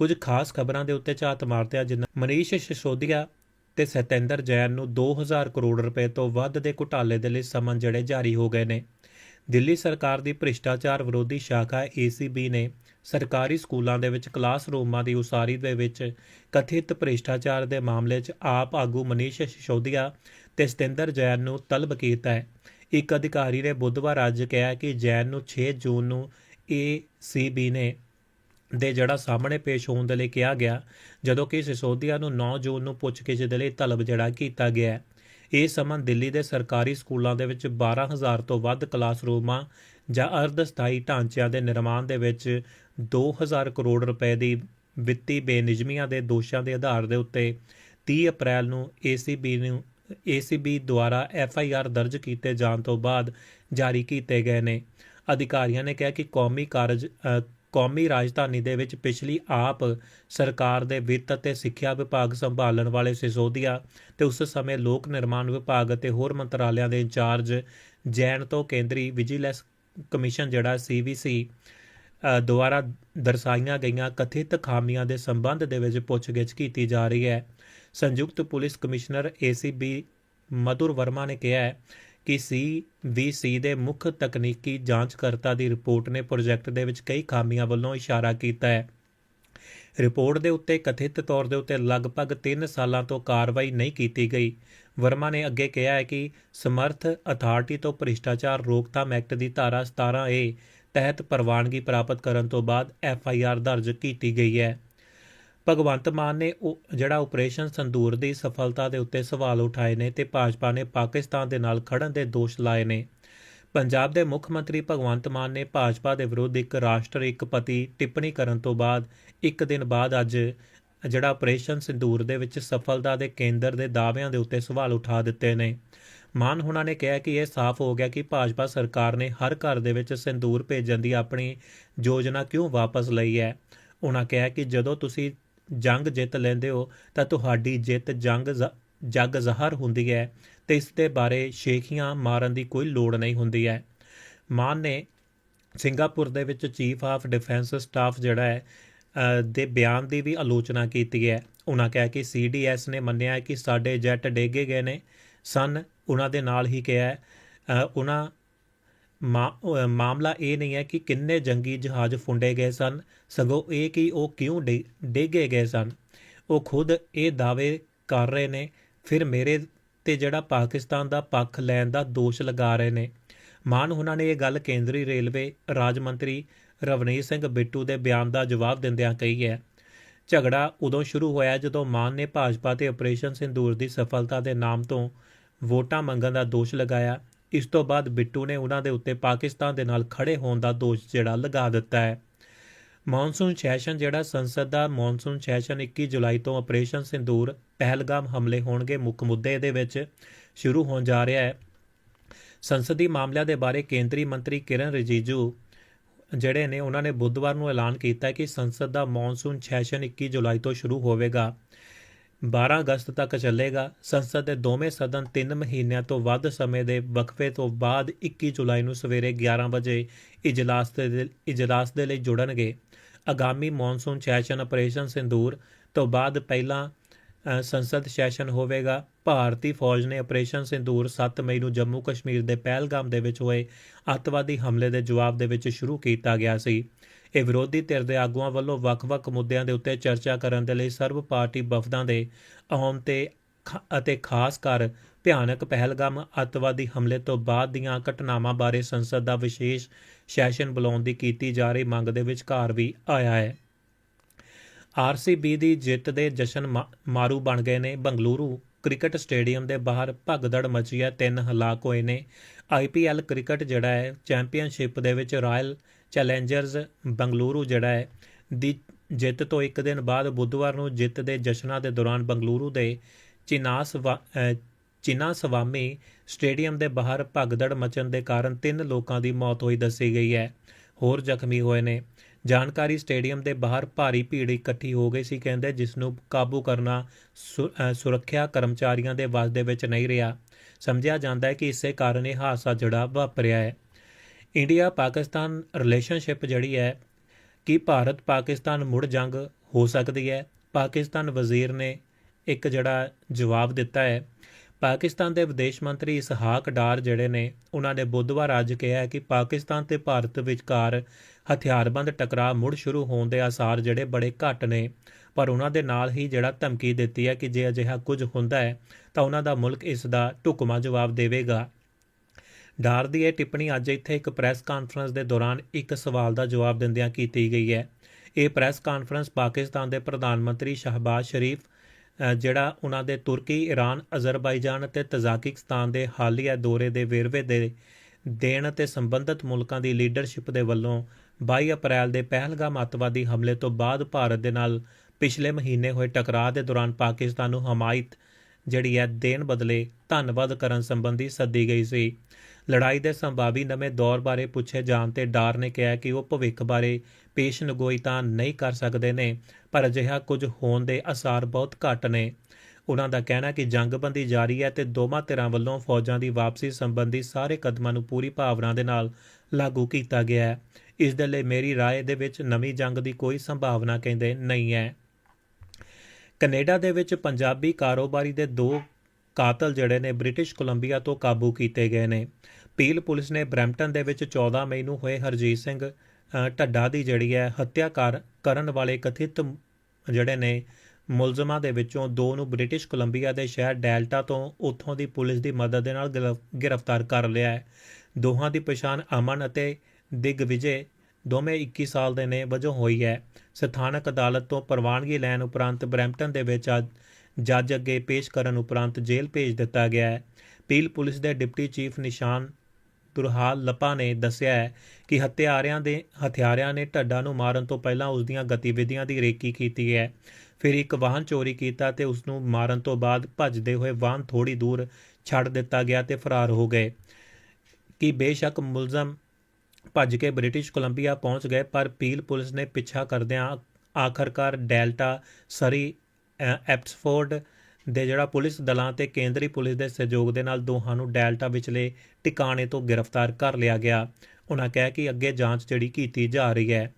ਕੁਝ ਖਾਸ ਖਬਰਾਂ ਦੇ ਉੱਤੇ ਝਾਤ ਮਾਰਦੇ ਆ ਜਿਨ੍ਹਾਂ ਮਨੀਸ਼ ਸਿਸੋਦੀਆ ਤੇ ਸਤਿੰਦਰ ਜੈਨ ਨੂੰ 2000 ਕਰੋੜ ਰੁਪਏ ਤੋਂ ਵੱਧ ਦੇ ਘੁਟਾਲੇ ਦੇ ਲਈ ਸਮਨ ਜਿਹੜੇ ਜਾਰੀ ਹੋ ਗਏ ਨੇ। ਦਿੱਲੀ ਸਰਕਾਰ ਦੀ ਭ੍ਰਿਸ਼ਟਾਚਾਰ ਵਿਰੋਧੀ ਸ਼ਾਖਾ ACB ਨੇ ਸਰਕਾਰੀ ਸਕੂਲਾਂ ਦੇ ਵਿੱਚ ਕਲਾਸਰੂਮਾਂ ਦੀ ਉਸਾਰੀ ਦੇ ਵਿੱਚ ਕਥਿਤ ਭ੍ਰਿਸ਼ਟਾਚਾਰ ਦੇ ਮਾਮਲੇ 'ਚ ਆਪ ਆਗੂ ਮਨੀਸ਼ ਸਿਸੋਦੀਆ ਤੇ ਸਤਿੰਦਰ ਜੈਨ ਨੂੰ ਤਲਬ ਕੀਤਾ ਹੈ। ਇੱਕ ਅਧਿਕਾਰੀ ਨੇ ਬੁੱਧਵਾਰ ਅੱਜ ਕਿਹਾ ਕਿ ਜੈਨ ਨੂੰ 6 ਜੂਨ ਨੂੰ ACB ਨੇ ਦੇ ਜਿਹੜਾ ਸਾਹਮਣੇ ਪੇਸ਼ ਹੋਣ ਦੇ ਲਈ ਕਿਹਾ ਗਿਆ, ਜਦੋਂ ਕਿ ਸਿਸੋਦੀਆ ਨੂੰ 9 ਜੂਨ ਨੂੰ ਪੁੱਛਗਿੱਛ ਦੇ ਲਈ ਤਲਬ ਜਿਹੜਾ ਕੀਤਾ ਗਿਆ ਇਹ ਸਮਾਂ ਦਿੱਲੀ ਦੇ ਸਰਕਾਰੀ ਸਕੂਲਾਂ ਦੇ ਵਿੱਚ 12000 ਤੋਂ ਵੱਧ ਕਲਾਸਰੂਮਾਂ ਜਾਂ ਅਰਧ ਸਥਾਈ ਢਾਂਚਿਆਂ ਦੇ ਨਿਰਮਾਣ ਦੇ ਵਿੱਚ 2000 ਕਰੋੜ ਰੁਪਏ ਦੀ ਵਿੱਤੀ ਬੇਨਿਯਮੀਆਂ ਦੇ ਦੋਸ਼ਾਂ ਦੇ ਆਧਾਰ ਦੇ ਉੱਤੇ 30 ਅਪ੍ਰੈਲ ਨੂੰ ACB ਨੂੰ ACB ਦੁਆਰਾ FIR ਦਰਜ ਕੀਤੇ ਜਾਣ ਤੋਂ ਬਾਅਦ ਜਾਰੀ ਕੀਤੇ ਗਏ ਨੇ। ਅਧਿਕਾਰੀਆਂ ਨੇ ਕਿਹਾ ਕਿ ਕੌਮੀ ਕਾਰਜ ਕੌਮੀ ਰਾਜਧਾਨੀ ਦੇ ਵਿੱਚ ਪਿਛਲੀ ਆਪ ਸਰਕਾਰ ਦੇ ਵਿੱਤ ਅਤੇ ਸਿੱਖਿਆ ਵਿਭਾਗ ਸੰਭਾਲਣ ਵਾਲੇ ਸਿਸੋਦੀਆ ਤੇ ਉਸ ਸਮੇਂ ਲੋਕ ਨਿਰਮਾਣ ਵਿਭਾਗ ਅਤੇ ਹੋਰ ਮੰਤਰਾਲਿਆਂ ਦੇ ਇੰਚਾਰਜ ਜੈਨ ਤੋਂ ਕੇਂਦਰੀ ਵਿਜੀਲੈਂਸ ਕਮਿਸ਼ਨ ਜਿਹੜਾ CVC ਅ, ਦੁਆਰਾ ਦਰਸਾਈਆਂ ਗਈਆਂ ਕਥਿਤ ਖਾਮੀਆਂ ਦੇ ਸੰਬੰਧ ਦੇ ਵਿੱਚ ਪੁੱਛਗਿੱਛ ਕੀਤੀ ਜਾ ਰਹੀ ਹੈ। ਸੰਯੁਕਤ police commissioner ACB Madhur Verma ਨੇ ਕਿਹਾ ਹੈ ਕਿ CVC ਦੇ ਮੁੱਖ ਤਕਨੀਕੀ ਜਾਂਚਕਰਤਾ ਦੀ ਰਿਪੋਰਟ ਨੇ ਪ੍ਰੋਜੈਕਟ ਦੇ ਵਿੱਚ ਕਈ ਖਾਮੀਆਂ ਵੱਲੋਂ ਇਸ਼ਾਰਾ ਕੀਤਾ ਹੈ। ਰਿਪੋਰਟ ਦੇ ਉੱਤੇ ਕਥਿਤ ਤੌਰ ਦੇ ਉੱਤੇ ਲਗਭਗ 3 ਸਾਲਾਂ ਤੋਂ ਕਾਰਵਾਈ ਨਹੀਂ ਕੀਤੀ ਗਈ। ਵਰਮਾ ਨੇ ਅੱਗੇ ਕਿਹਾ ਹੈ ਕਿ ਸਮਰਥ ਅਥਾਰਟੀ ਤੋਂ ਭ੍ਰਿਸ਼ਟਾਚਾਰ ਰੋਕਥਾਮ ਐਕਟ ਦੀ ਧਾਰਾ 17A ਤਹਿਤ ਪ੍ਰਵਾਨਗੀ ਪ੍ਰਾਪਤ ਕਰਨ ਤੋਂ ਬਾਅਦ ਐੱਫ ਆਈ ਆਰ ਦਰਜ ਕੀਤੀ ਗਈ ਹੈ। ਭਗਵੰਤ ਮਾਨ ਨੇ ਉਹ ਜਿਹੜਾ ਆਪਰੇਸ਼ਨ ਸੰਦੂਰ ਦੀ ਸਫਲਤਾ ਦੇ ਉੱਤੇ ਸਵਾਲ ਉਠਾਏ ਨੇ ਤੇ ਭਾਜਪਾ ਨੇ ਪਾਕਿਸਤਾਨ ਦੇ ਨਾਲ ਖੜਨ ਦੇ ਦੋਸ਼ ਲਾਏ ਨੇ। ਪੰਜਾਬ ਦੇ ਮੁੱਖ ਮੰਤਰੀ ਭਗਵੰਤ ਮਾਨ ਨੇ ਭਾਜਪਾ ਦੇ ਵਿਰੁੱਧ ਇੱਕ ਰਾਸ਼ਟਰ ਇੱਕ ਪਤੀ ਟਿੱਪਣੀ ਕਰਨ ਤੋਂ ਬਾਅਦ ਇੱਕ ਦਿਨ ਬਾਅਦ ਅੱਜ ਜਿਹੜਾ ਆਪਰੇਸ਼ਨ ਸਿੰਦੂਰ ਦੇ ਵਿੱਚ ਸਫਲਤਾ ਦੇ ਕੇਂਦਰ ਦੇ ਦਾਅਵਿਆਂ ਦੇ ਉੱਤੇ ਸਵਾਲ ਉਠਾ ਦਿੱਤੇ ਨੇ। ਮਾਨ ਹੁਣਾਂ ਨੇ ਕਿਹਾ ਕਿ ਇਹ ਸਾਫ਼ ਹੋ ਗਿਆ ਕਿ ਭਾਜਪਾ ਸਰਕਾਰ ਨੇ ਹਰ ਘਰ ਦੇ ਵਿੱਚ ਸਿੰਦੂਰ ਭੇਜਣ ਦੀ ਆਪਣੀ ਯੋਜਨਾ ਕਿਉਂ ਵਾਪਸ ਲਈ ਹੈ। ਉਹਨਾਂ ਕਿਹਾ ਕਿ ਜਦੋਂ ਤੁਸੀਂ ਜੰਗ ਜਿੱਤ ਲੈਂਦੇ ਹੋ, ਤਾਂ ਤੁਹਾਡੀ ਜਿੱਤ ਜੰਗ ਜ਼- ਜੱਗ ਜ਼ਹਰ ਹੁੰਦੀ ਹੈ ਤੇ ਇਸ ਦੇ ਬਾਰੇ ਸ਼ੇਖੀਆਂ ਮਾਰਨ ਦੀ ਕੋਈ ਲੋੜ ਨਹੀਂ ਹੁੰਦੀ ਹੈ। ਮਾਨ ਨੇ ਸਿੰਗਾਪੁਰ ਦੇ ਵਿੱਚ ਚੀਫ ਆਫ ਡਿਫੈਂਸ ਸਟਾਫ ਜਿਹੜਾ ਹੈ ਦੇ ਬਿਆਨ ਦੀ ਵੀ ਆਲੋਚਨਾ ਕੀਤੀ ਹੈ। ਉਹਨਾਂ ਕਿਹਾ ਕਿ ਸੀਡੀਐਸ ਨੇ ਮੰਨਿਆ ਕਿ ਸਾਡੇ ਜੈਟ ਡੇਗੇ ਗਏ ਨੇ। ਸਨ, ਉਹਨਾਂ ਦੇ ਨਾਲ ਹੀ ਕਿਹਾ ਉਹਨਾਂ ਮਾ- ਮਾਮਲਾ ਇਹ ਨਹੀਂ ਹੈ ਕਿ ਕਿੰਨੇ ਜੰਗੀ ਜਹਾਜ਼ ਫੁੰਡੇ ਗਏ ਸਨ, ਸਗੋਂ ਇਹ ਕਿ ਉਹ ਕਿਉਂ ਡੇ- ਡੇਗੇ ਗਏ ਸਨ। ਉਹ ਖੁਦ ਇਹ ਦਾਅਵੇ ਕਰ ਰਹੇ ਨੇ, ਫਿਰ ਮੇਰੇ ਤੇ ਜਿਹੜਾ ਪਾਕਿਸਤਾਨ ਦਾ ਪੱਖ ਲੈਣ ਦਾ ਦੋਸ਼ ਲਗਾ ਰਹੇ ਨੇ। ਮਾਨ, ਉਹਨਾਂ ਨੇ ਇਹ ਗੱਲ ਕੇਂਦਰੀ ਰੇਲਵੇ ਰਾਜ ਮੰਤਰੀ ਰਵਨੀਤ ਸਿੰਘ ਬਿੱਟੂ ਦੇ ਬਿਆਨ ਦਾ ਜਵਾਬ ਦਿੰਦਿਆਂ ਕਹੀ ਹੈ। ਝਗੜਾ ਉਦੋਂ ਸ਼ੁਰੂ ਹੋਇਆ ਜਦੋਂ ਮਾਨ ਨੇ ਭਾਜਪਾ ਤੇ ਆਪਰੇਸ਼ਨ ਸਿੰਦੂਰ ਦੀ ਸਫਲਤਾ ਦੇ ਨਾਮ ਤੋਂ ਵੋਟਾਂ ਮੰਗਣ ਦਾ ਦੋਸ਼ ਲਗਾਇਆ। ਇਸ ਤੋਂ ਬਾਅਦ ਬਿੱਟੂ ਨੇ ਉਹਨਾਂ ਦੇ ਉੱਤੇ ਪਾਕਿਸਤਾਨ ਦੇ ਨਾਲ ਖੜੇ ਹੋਣ ਦਾ ਦੋਸ਼ ਜਿਹੜਾ ਲਗਾ ਦਿੱਤਾ ਹੈ। ਮੌਨਸੂਨ ਸੈਸ਼ਨ ਜਿਹੜਾ ਸੰਸਦ ਦਾ ਮੌਨਸੂਨ ਸੈਸ਼ਨ 21 ਜੁਲਾਈ ਤੋਂ ਆਪਰੇਸ਼ਨ ਸਿੰਦੂਰ ਪਹਿਲਗਾਮ ਹਮਲੇ ਹੋਣਗੇ ਮੁੱਖ ਮੁੱਦੇ ਦੇ ਵਿੱਚ ਸ਼ੁਰੂ ਹੋਣ ਜਾ ਰਿਹਾ ਹੈ। ਸੰਸਦੀ ਮਾਮਲਿਆਂ ਦੇ ਬਾਰੇ ਕੇਂਦਰੀ ਮੰਤਰੀ ਕਿਰਨ ਰਿਜੀਜੂ ਜਿਹੜੇ ਨੇ ਉਹਨਾਂ ਨੇ ਬੁੱਧਵਾਰ ਨੂੰ ਐਲਾਨ ਕੀਤਾ ਕਿ ਸੰਸਦ ਦਾ ਮੌਨਸੂਨ ਸੈਸ਼ਨ 21 ਜੁਲਾਈ ਤੋਂ ਸ਼ੁਰੂ ਹੋਵੇਗਾ। 12 ਅਗਸਤ ਤੱਕ ਚੱਲੇਗਾ। ਸੰਸਦ ਦੇ ਦੋਵੇਂ ਸਦਨ 3 ਮਹੀਨਿਆਂ ਤੋਂ ਵੱਧ ਸਮੇਂ ਦੇ ਵਕਫੇ ਤੋਂ ਬਾਅਦ 21 ਜੁਲਾਈ ਨੂੰ ਸਵੇਰੇ 11 ਵਜੇ ਇਜਲਾਸ ਦੇ ਇਜਲਾਸ ਦੇ ਲਈ ਜੁੜਨਗੇ। ਆਗਾਮੀ ਮੌਨਸੂਨ ਸੈਸ਼ਨ ਆਪਰੇਸ਼ਨ ਸਿੰਦੂਰ ਤੋਂ ਬਾਅਦ ਪਹਿਲਾਂ ਸੰਸਦ ਸੈਸ਼ਨ ਹੋਵੇਗਾ। ਭਾਰਤੀ ਫੌਜ ਨੇ ਆਪਰੇਸ਼ਨ ਸਿੰਦੂਰ 7 ਮਈ ਨੂੰ ਜੰਮੂ ਕਸ਼ਮੀਰ ਦੇ ਪਹਿਲਗਾਮ ਦੇ ਵਿੱਚ ਹੋਏ ਅੱਤਵਾਦੀ ਹਮਲੇ ਦੇ ਜਵਾਬ ਦੇ ਵਿੱਚ ਸ਼ੁਰੂ ਕੀਤਾ ਗਿਆ ਸੀ। ਇਹ ਵਿਰੋਧੀ ਧਿਰ ਦੇ ਆਗੂਆਂ ਵੱਲੋਂ ਵੱਖ-ਵੱਖ ਮੁੱਦਿਆਂ ਦੇ ਉੱਤੇ ਚਰਚਾ ਕਰਨ ਦੇ ਲਈ ਸਰਵ ਪਾਰਟੀ ਵਫਦਾਂ ਦੇ ਆਉਣ ਤੇ ਖ- ਅਤੇ ਖਾਸ ਕਰ ਭਿਆਨਕ ਪਹਿਲਗਾਮ ਅੱਤਵਾਦੀ ਹਮਲੇ ਤੋਂ ਬਾਅਦ ਦੀਆਂ ਘਟਨਾਵਾਂ ਬਾਰੇ ਸੰਸਦ ਦਾ ਵਿਸ਼ੇਸ਼ ਸੈਸ਼ਨ ਬੁਲਾਉਣ ਦੀ ਕੀਤੀ ਜਾ ਰਹੀ ਮੰਗ ਦੇ ਵਿਚਕਾਰ ਵੀ ਆਇਆ ਹੈ। ਆਰਸੀਬੀ ਦੀ ਜਿੱਤ ਦੇ ਜਸ਼ਨ ਮਾ- ਮਾਰੂ ਬਣ ਗਏ ਨੇ। ਬੰਗਲੁਰੂ ਕ੍ਰਿਕਟ ਸਟੇਡੀਅਮ ਦੇ ਬਾਹਰ ਭਗਦੜ ਮਚੀ ਹੈ। ਤਿੰਨ ਹਲਾਕ ਹੋਏ ਨੇ। ਆਈਪੀਐਲ ਕ੍ਰਿਕਟ ਜਿਹੜਾ ਹੈ, ਚੈਂਪੀਅਨਸ਼ਿਪ ਦੇ ਵਿੱਚ ਰਾਇਲ ਚੈਲੰਜਰਸ ਬੰਗਲੁਰੂ ਜਿਹੜਾ ਹੈ, ਦੀ ਜਿੱਤ ਤੋਂ ਇੱਕ ਦਿਨ ਬਾਅਦ ਬੁੱਧਵਾਰ ਨੂੰ ਜਿੱਤ ਦੇ ਜਸ਼ਨਾਂ ਦੇ ਦੌਰਾਨ ਬੰਗਲੁਰੂ ਦੇ ਚਿਨਾਸ ਚਿਨਾ ਸਵਾਮੀ ਸਟੇਡੀਅਮ ਦੇ ਬਾਹਰ ਭਗਦੜ ਮਚਣ ਦੇ ਕਾਰਨ ਤਿੰਨ ਲੋਕਾਂ ਦੀ ਮੌਤ ਹੋਈ ਦੱਸੀ ਗਈ ਹੈ। ਹੋਰ ਜ਼ਖਮੀ ਹੋਏ ਨੇ। ਜਾਣਕਾਰੀ ਸਟੇਡੀਅਮ ਦੇ ਬਾਹਰ ਭਾਰੀ ਭੀੜ ਇਕੱਠੀ ਹੋ ਗਈ ਸੀ, ਕਹਿੰਦੇ ਜਿਸ ਨੂੰ ਕਾਬੂ ਕਰਨਾ ਸੁ- ਸੁਰੱਖਿਆ ਕਰਮਚਾਰੀਆਂ ਦੇ ਵੱਸ ਦੇ ਵਿੱਚ ਨਹੀਂ ਰਿਹਾ। ਸਮਝਿਆ ਜਾਂਦਾ ਹੈ ਕਿ ਇਸੇ ਕਾਰਨ ਇਹ ਹਾਦਸਾ ਜਿਹੜਾ ਵਾਪਰਿਆ ਹੈ। ਇੰਡੀਆ ਪਾਕਿਸਤਾਨ ਰਿਲੇਸ਼ਨਸ਼ਿਪ ਜਿਹੜੀ ਹੈ ਕਿ ਭਾਰਤ ਪਾਕਿਸਤਾਨ ਮੁੜ ਜੰਗ ਹੋ ਸਕਦੀ ਹੈ। ਪਾਕਿਸਤਾਨ ਵਜ਼ੀਰ ਨੇ ਇੱਕ ਜਿਹੜਾ ਜਵਾਬ ਦਿੱਤਾ ਹੈ। ਪਾਕਿਸਤਾਨ ਦੇ ਵਿਦੇਸ਼ ਮੰਤਰੀ ਇਸਹਾਕ ਡਾਰ ਜਿਹੜੇ ਨੇ, ਉਹਨਾਂ ਨੇ ਬੁੱਧਵਾਰ ਅੱਜ ਕਿਹਾ ਕਿ ਪਾਕਿਸਤਾਨ ਤੇ ਭਾਰਤ ਵਿਚਕਾਰ ਹਥਿਆਰਬੰਦ ਟਕਰਾਅ ਮੁੜ ਸ਼ੁਰੂ ਹੋਣ ਦੇ ਆਸਾਰ ਜਿਹੜੇ ਬੜੇ ਘੱਟ ਨੇ। ਪਰ ਉਹਨਾਂ ਦੇ ਨਾਲ ਹੀ ਜਿਹੜਾ ਧਮਕੀ ਦਿੱਤੀ ਹੈ ਕਿ ਜੇ ਅਜਿਹਾ ਕੁਝ ਹੁੰਦਾ ਹੈ, ਤਾਂ ਉਹਨਾਂ ਦਾ ਮੁਲਕ ਇਸ ਦਾ ਢੁਕਵਾਂ ਜਵਾਬ ਦੇਵੇਗਾ। ਡਾਰ ਦੀ ਇਹ ਟਿੱਪਣੀ ਅੱਜ ਇੱਥੇ ਇੱਕ ਪ੍ਰੈਸ ਕਾਨਫਰੰਸ ਦੇ ਦੌਰਾਨ ਇੱਕ ਸਵਾਲ ਦਾ ਜਵਾਬ ਦਿੰਦਿਆਂ ਕੀਤੀ ਗਈ ਹੈ। ਇਹ ਪ੍ਰੈਸ ਕਾਨਫਰੰਸ ਪਾਕਿਸਤਾਨ ਦੇ ਪ੍ਰਧਾਨ ਮੰਤਰੀ ਸ਼ਹਬਾਜ਼ ਸ਼ਰੀਫ ਜਿਹੜਾ ਉਹਨਾਂ ਦੇ ਤੁਰਕੀ ਈਰਾਨ ਅਜ਼ਰਬਾਈਜਾਨ ਅਤੇ ਤਜ਼ਾਕਿਸਤਾਨ ਦੇ ਹਾਲੀਆ ਦੌਰੇ ਦੇ ਵੇਰਵੇ ਦੇ ਦੇਣ ਅਤੇ ਸੰਬੰਧਿਤ ਮੁਲਕਾਂ ਦੀ ਲੀਡਰਸ਼ਿਪ ਦੇ ਵੱਲੋਂ 22 ਅਪ੍ਰੈਲ ਦੇ ਪਹਿਲਗਾਮ ਅੱਤਵਾਦੀ ਹਮਲੇ ਤੋਂ ਬਾਅਦ ਭਾਰਤ ਦੇ ਨਾਲ ਪਿਛਲੇ ਮਹੀਨੇ ਹੋਏ ਟਕਰਾਅ ਦੇ ਦੌਰਾਨ ਪਾਕਿਸਤਾਨ ਨੂੰ ਹਮਾਇਤ ਜਿਹੜੀ ਹੈ ਦੇਣ ਬਦਲੇ ਧੰਨਵਾਦ ਕਰਨ ਸੰਬੰਧੀ ਸੱਦੀ ਗਈ ਸੀ। ਲੜਾਈ ਦੇ ਸੰਭਾਵੀ ਨਵੇਂ ਦੌਰ ਬਾਰੇ ਪੁੱਛੇ ਜਾਣ ਤੇ ਡਾਰ ਨੇ ਕਿਹਾ ਕਿ ਉਹ ਭਵਿੱਖ ਬਾਰੇ ਪੇਸ਼ਨਗੋਈ ਤਾਂ ਨਹੀਂ ਕਰ ਸਕਦੇ ਨੇ ਪਰ ਅਜਿਹਾ ਕੁਝ ਹੋਣ ਦੇ ਅਸਾਰ ਬਹੁਤ ਘੱਟ ਨੇ ਉਹਨਾਂ ਦਾ ਕਹਿਣਾ ਕਿ ਜੰਗਬੰਦੀ ਜਾਰੀ ਹੈ ਤੇ ਦੋਵਾਂ ਧਿਰਾਂ ਵੱਲੋਂ ਫੌਜਾਂ ਦੀ ਵਾਪਸੀ ਸੰਬੰਧੀ ਸਾਰੇ ਕਦਮਾਂ ਨੂੰ ਪੂਰੀ ਭਾਵਨਾ ਦੇ ਨਾਲ ਲਾਗੂ ਕੀਤਾ ਗਿਆ ਹੈ ਇਸ ਦੇ ਲਈ ਮੇਰੀ رائے ਦੇ ਵਿੱਚ ਨਵੀਂ ਜੰਗ ਦੀ ਕੋਈ ਸੰਭਾਵਨਾ ਕਹਿੰਦੇ ਨਹੀਂ ਹੈ ਕੈਨੇਡਾ ਦੇ ਵਿੱਚ ਪੰਜਾਬੀ ਕਾਰੋਬਾਰੀ ਦੇ ਦੋ ਕਾਤਲ ਜਿਹੜੇ ਨੇ ਬ੍ਰਿਟਿਸ਼ ਕੋਲੰਬੀਆ ਤੋਂ ਕਾਬੂ ਕੀਤੇ ਗਏ ਨੇ। ਪੀਲ ਪੁਲਿਸ ਨੇ ਬਰੈਂਪਟਨ ਦੇ ਵਿੱਚ 14 ਮਈ ਨੂੰ ਹੋਏ ਹਰਜੀਤ ਸਿੰਘ ਢੱਡਾ ਦੀ ਜਿਹੜੀ ਹੈ ਹੱਤਿਆ ਕਰ ਕਰਨ ਵਾਲੇ ਕਥਿਤ ਜਿਹੜੇ ਨੇ, ਮੁਲਜ਼ਮਾਂ ਦੇ ਵਿੱਚੋਂ ਦੋ ਨੂੰ ਬ੍ਰਿਟਿਸ਼ ਕੋਲੰਬੀਆ ਦੇ ਸ਼ਹਿਰ ਡੈਲਟਾ ਤੋਂ ਉੱਥੋਂ ਦੀ ਪੁਲਿਸ ਦੀ ਮਦਦ ਦੇ ਨਾਲ ਗਿਰਫ- ਗ੍ਰਿਫਤਾਰ ਕਰ ਲਿਆ ਹੈ। ਦੋਹਾਂ ਦੀ ਪਛਾਣ ਅਮਨ ਅਤੇ ਦਿਗਵਿਜੇ ਦੋਵੇਂ 21 ਸਾਲ ਦੇ ਨੇ ਵਜੋਂ ਹੋਈ ਹੈ। ਸਥਾਨਕ ਅਦਾਲਤ ਤੋਂ ਪ੍ਰਵਾਨਗੀ ਲੈਣ ਉਪਰੰਤ ਬਰੈਂਪਟਨ ਦੇ ਵਿੱਚ ਅੱਜ ਜੱਜ ਅੱਗੇ ਪੇਸ਼ ਕਰਨ ਉਪਰੰਤ ਜੇਲ੍ਹ ਭੇਜ ਦਿੱਤਾ ਗਿਆ ਹੈ। ਪੀਲ ਪੁਲਿਸ ਦੇ ਡਿਪਟੀ ਚੀਫ ਨਿਸ਼ਾਨ ਤੁਰਹਾਲ ਲਪਾ ਨੇ ਦੱਸਿਆ ਹੈ ਕਿ ਹਥਿਆਰਿਆਂ ਦੇ, ਹਥਿਆਰਿਆਂ ਨੇ ਢੱਡਾ ਨੂੰ ਮਾਰਨ ਤੋਂ ਪਹਿਲਾਂ ਉਸ ਦੀਆਂ ਗਤੀਵਿਧੀਆਂ ਦੀ ਰੇਕੀ ਕੀਤੀ ਹੈ। ਫਿਰ ਇੱਕ ਵਾਹਨ ਚੋਰੀ ਕੀਤਾ ਤੇ ਉਸ ਨੂੰ ਮਾਰਨ ਤੋਂ ਬਾਅਦ ਭੱਜਦੇ ਹੋਏ ਵਾਹਨ ਥੋੜੀ ਦੂਰ ਛੱਡ ਦਿੱਤਾ ਗਿਆ ਤੇ ਫਰਾਰ ਹੋ ਗਏ। ਕਿ ਬੇਸ਼ੱਕ ਮੁਲਜ਼ਮ ਭੱਜ ਕੇ ਬ੍ਰਿਟਿਸ਼ ਕੋਲੰਬੀਆ ਪਹੁੰਚ ਗਏ, ਪਰ ਪੀਲ ਪੁਲਿਸ ਨੇ ਪਿੱਛਾ ਕਰਦਿਆਂ ਆਖਰਕਾਰ ਡੈਲਟਾ ਸਰੀ ਐਪਸਫੋਰਡ ਦੇ ਜਿਹੜਾ ਪੁਲਿਸ ਦਲਾਂ ਤੇ ਕੇਂਦਰੀ ਪੁਲਿਸ ਦੇ ਸਹਿਯੋਗ ਦੇ ਨਾਲ ਦੋਹਾਂ ਨੂੰ ਡੈਲਟਾ ਵਿਚਲੇ ਟਿਕਾਣੇ ਤੋਂ ਗ੍ਰਿਫਤਾਰ ਕਰ ਲਿਆ ਗਿਆ। ਉਹਨਾਂ ਕਹਿ ਕਿ ਅੱਗੇ ਜਾਂਚ ਜਿਹੜੀ ਕੀਤੀ ਜਾ ਰਹੀ ਹੈ।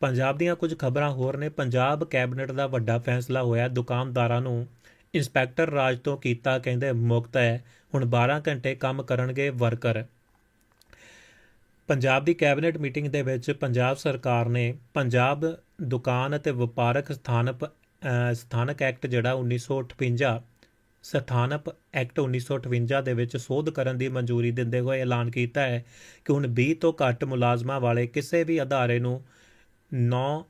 ਪੰਜਾਬ ਦੀਆਂ ਕੁਝ ਖਬਰਾਂ ਹੋਰ ਨੇ। ਪੰਜਾਬ ਕੈਬਨਿਟ ਦਾ ਵੱਡਾ ਫੈਸਲਾ ਹੋਇਆ। ਦੁਕਾਨਦਾਰਾਂ ਨੂੰ ਇੰਸਪੈਕਟਰ ਰਾਜ ਤੋਂ ਕੀਤਾ ਕਹਿੰਦੇ ਮੁਕਤ ਹੈ। ਹੁਣ 12 ਘੰਟੇ ਕੰਮ ਕਰਨਗੇ ਵਰਕਰ। ਪੰਜਾਬ ਦੀ ਕੈਬਨਿਟ ਮੀਟਿੰਗ ਦੇ ਵਿੱਚ ਪੰਜਾਬ ਸਰਕਾਰ ਨੇ ਪੰਜਾਬ ਦੁਕਾਨ ਅਤੇ ਵਪਾਰਕ ਸਥਾਨਕ ਸਥਾਨਕ ਐਕਟ ਜਿਹੜਾ 1958 ਸਥਾਨਕ ਐਕਟ 1958 ਦੇ ਵਿੱਚ ਸੋਧ ਕਰਨ ਦੀ ਮਨਜ਼ੂਰੀ ਦਿੰਦੇ ਹੋਏ ਐਲਾਨ ਕੀਤਾ ਹੈ ਕਿ ਹੁਣ 20 ਤੋਂ ਘੱਟ ਮੁਲਾਜ਼ਮਾਂ ਵਾਲੇ ਕਿਸੇ ਵੀ ਅਦਾਰੇ ਨੂੰ no